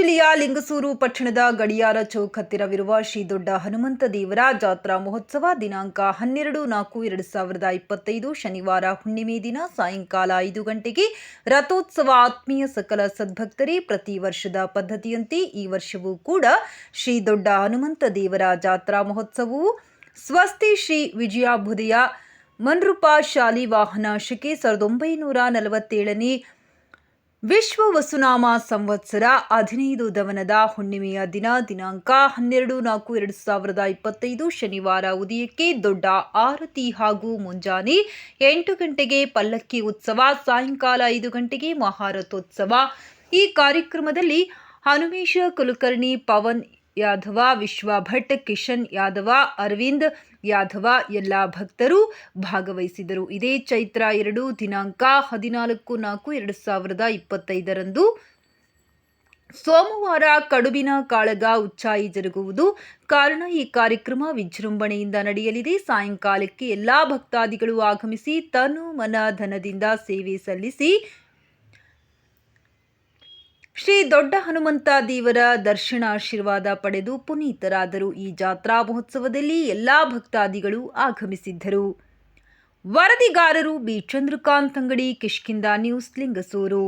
ಲಿಂಗಸೂರು ಪಟ್ಟಣದ ಗಡಿಯಾರ ಚೌಕ್ ಹತ್ತಿರವಿರುವ ಶ್ರೀ ದೊಡ್ಡ ಹನುಮಂತ ದೇವರ ಜಾತ್ರಾ ಮಹೋತ್ಸವ ದಿನಾಂಕ ಹನ್ನೆರಡು ನಾಲ್ಕು ಎರಡು ಸಾವಿರದ ಇಪ್ಪತ್ತೈದು ಶನಿವಾರ ಹುಣ್ಣಿಮೆ ದಿನ ಸಾಯಂಕಾಲ ಐದು ಗಂಟೆಗೆ ರಥೋತ್ಸವ ಆತ್ಮೀಯ ಸಕಲ ಸದ್ಭಕ್ತರೇ ಪ್ರತಿ ವರ್ಷದ ಪದ್ಧತಿಯಂತೆ ಈ ವರ್ಷವೂ ಕೂಡ ಶ್ರೀ ದೊಡ್ಡ ಹನುಮಂತ ದೇವರ ಜಾತ್ರಾ ಮಹೋತ್ಸವವು. ಸ್ವಸ್ತಿ ಶ್ರೀ ವಿಜಯಾಭುದಯ ಮನ್ರೂಪಾ ಶಾಲಿ ವಾಹನ ಶಕೆ ಸಾವಿರದ ಒಂಬೈನೂರ ನಲವತ್ತೇಳನೇ ವಿಶ್ವ ವಸುನಾಮ ಸಂವತ್ಸರ ಹದಿನೈದು ದವನದ ಹುಣ್ಣಿಮೆಯ ದಿನ, ದಿನಾಂಕ ಹನ್ನೆರಡು ನಾಲ್ಕು ಎರಡು ಸಾವಿರದ ಇಪ್ಪತ್ತೈದು ಶನಿವಾರ ಉದಯಕ್ಕೆ ದೊಡ್ಡ ಆರತಿ ಹಾಗೂ ಮುಂಜಾನೆ ಎಂಟು ಗಂಟೆಗೆ ಪಲ್ಲಕ್ಕಿ ಉತ್ಸವ, ಸಾಯಂಕಾಲ ಐದು ಗಂಟೆಗೆ ಮಹಾರಥೋತ್ಸವ. ಈ ಕಾರ್ಯಕ್ರಮದಲ್ಲಿ ಹನುಮೇಶ ಕುಲಕರ್ಣಿ, ಪವನ್ ಯಾದವ ವಿಶ್ವ ಭಟ್, ಕಿಶನ್ ಯಾದವ ಅರವಿಂದ್ ಯಾದವ ಎಲ್ಲ ಭಕ್ತರು ಭಾಗವಹಿಸಿದರು. ಇದೇ ಚೈತ್ರ ಎರಡು ದಿನಾಂಕ ಹದಿನಾಲ್ಕು ನಾಲ್ಕು ಎರಡು ಸಾವಿರದ ಇಪ್ಪತ್ತೈದರಂದು. ಸೋಮವಾರ ಕಡುಬಿನ ಕಾಳಗ ಉಚ್ಚಾಯಿ ಜರುಗುವುದು ಕಾರಣ. ಈ ಕಾರ್ಯಕ್ರಮ ವಿಜೃಂಭಣೆಯಿಂದ ನಡೆಯಲಿದೆ. ಸಾಯಂಕಾಲಕ್ಕೆ ಎಲ್ಲ ಭಕ್ತಾದಿಗಳು ಆಗಮಿಸಿ ತನು ಮನ ಧನದಿಂದ ಸೇವೆ ಸಲ್ಲಿಸಿ ಶ್ರೀ ದೊಡ್ಡ ಹನುಮಂತ ದೇವರ ದರ್ಶನ ಆಶೀರ್ವಾದ ಪಡೆದು ಪುನೀತರಾದರು. ಈ ಜಾತ್ರಾ ಮಹೋತ್ಸವದಲ್ಲಿ ಎಲ್ಲಾ ಭಕ್ತಾದಿಗಳು ಆಗಮಿಸಿದ್ದರು. ವರದಿಗಾರರು ಬಿ. ಚಂದ್ರಕಾಂತ್ ಅಂಗಡಿ ಕಿಷ್ಕಿಂದ ನ್ಯೂಸ್, ಲಿಂಗಸೂರು.